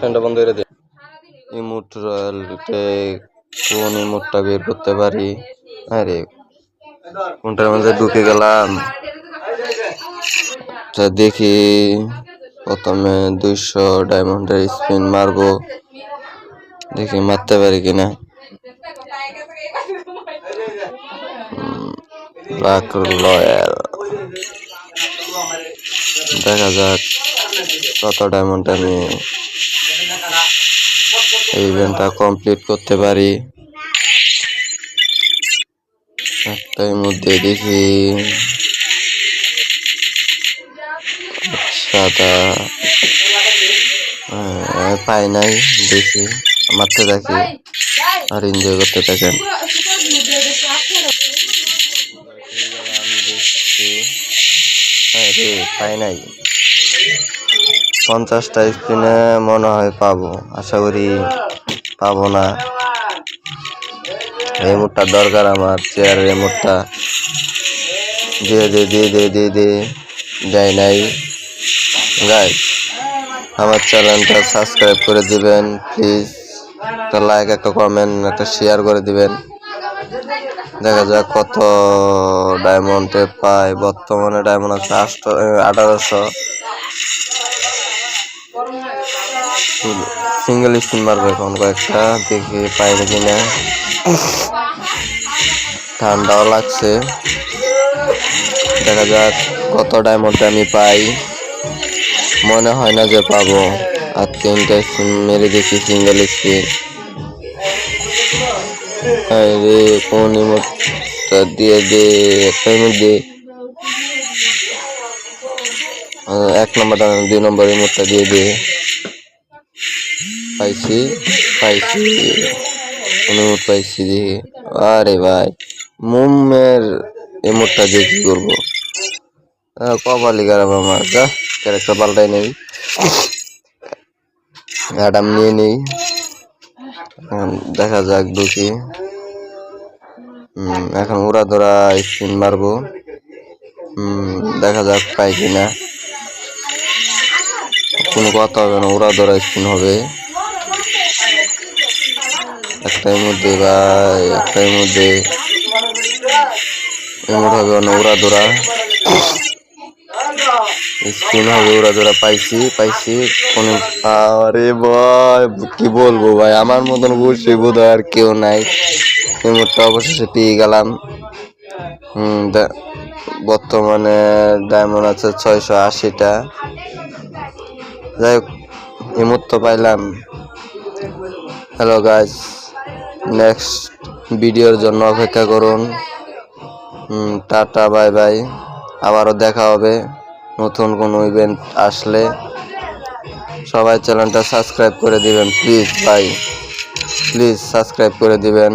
ফ্যানটা বন্ধ করে দে। ইমোট কোন ইমোটটা বের করতে পারি? আরে, কোনটার মধ্যে ঢুকে গেলাম? দেখি, প্রথমে দুইশো ডায়মন্ডের স্পিন মারবো। দেখি মারতে পারি কিনা। ব্ল্যাক রয়্যাল দেখা যাক কত ডায়মন্ড আমি এই ইভেন্টটা কমপ্লিট করতে পারি। একটার মধ্যে দেখি। সাদা। পাই নাই, দেখি। মারতে থাকি। আর এনজয় করতে থাকেন। আরে পাই নাই পঞ্চাশটা স্পিনে মনে হয় পাবো। আশা করি পাবো না। রিমোটটা দরকার আমার চেয়ার রিমোটটা দিয়ে দে দিয়ে দে দিয়ে দে দেয় নাই। গাইস আমার চ্যানেলটা সাবস্ক্রাইব করে দিবেন প্লিজ একটা লাইক একটা কমেন্ট একটা শেয়ার করে দিবেন। দেখা যাক কত ডায়মন্ডে পায় বর্তমানে ডায়মন্ড আছে আষ্ট আঠারোশো। সিঙ্গেল স্পিন মারবো এখন কয়েকটা, দেখি পাই নাকি না ঠান্ডাও লাগছে। দেখা যাক কত ডায়মন্ড আমি পাই। মনে হয় না যে পাবো। আর তিনটা স্পিন মেরে দেখি সিঙ্গেল স্পিন রে কোন ইমোটটা দিয়ে দে একটা ইমোট দে এক নম্বর দুই নম্বর ইমোটটা দিয়ে দে। পাইছি পাইছি। কোন ইমোট পাইছি দেখি আরে ভাই মুমের ইমোটটা দিয়ে কি করব? কপালি খারাপ আমার। ক্যারেক্টার পাল্টাই নেই। অ্যাডাম নিয়ে নেই। দেখা যাক হুম, এখন ওরা ধরা স্পিন মারবো। দেখা যাক পাই কিনা। কোনো কথা হবে না উড়া ধরা স্পিন হবে। একটার মধ্যে ভাই একটার মধ্যে। এমন হবে না উড়া ধরা। পাইছি পাইছি, কোন কি বলব ভাই? আমার মতন বসে বোধ আর কেউ নাই। এই অবশেষে পেয়ে গেলাম। হুম বর্তমানে ডায়মন্ড আছে ছয়শো আশিটা। যাই হোক মুহূর্তে পাইলাম। হ্যালো গাইজ নেক্সট ভিডিওর জন্য অপেক্ষা করুন। টাটা বাই বাই আবারও দেখা হবে। নতুন কোনো ইভেন্ট আসলে সবাই চ্যানেলটা সাবস্ক্রাইব করে দিবেন প্লিজ ভাই প্লিজ সাবস্ক্রাইব করে দিবেন।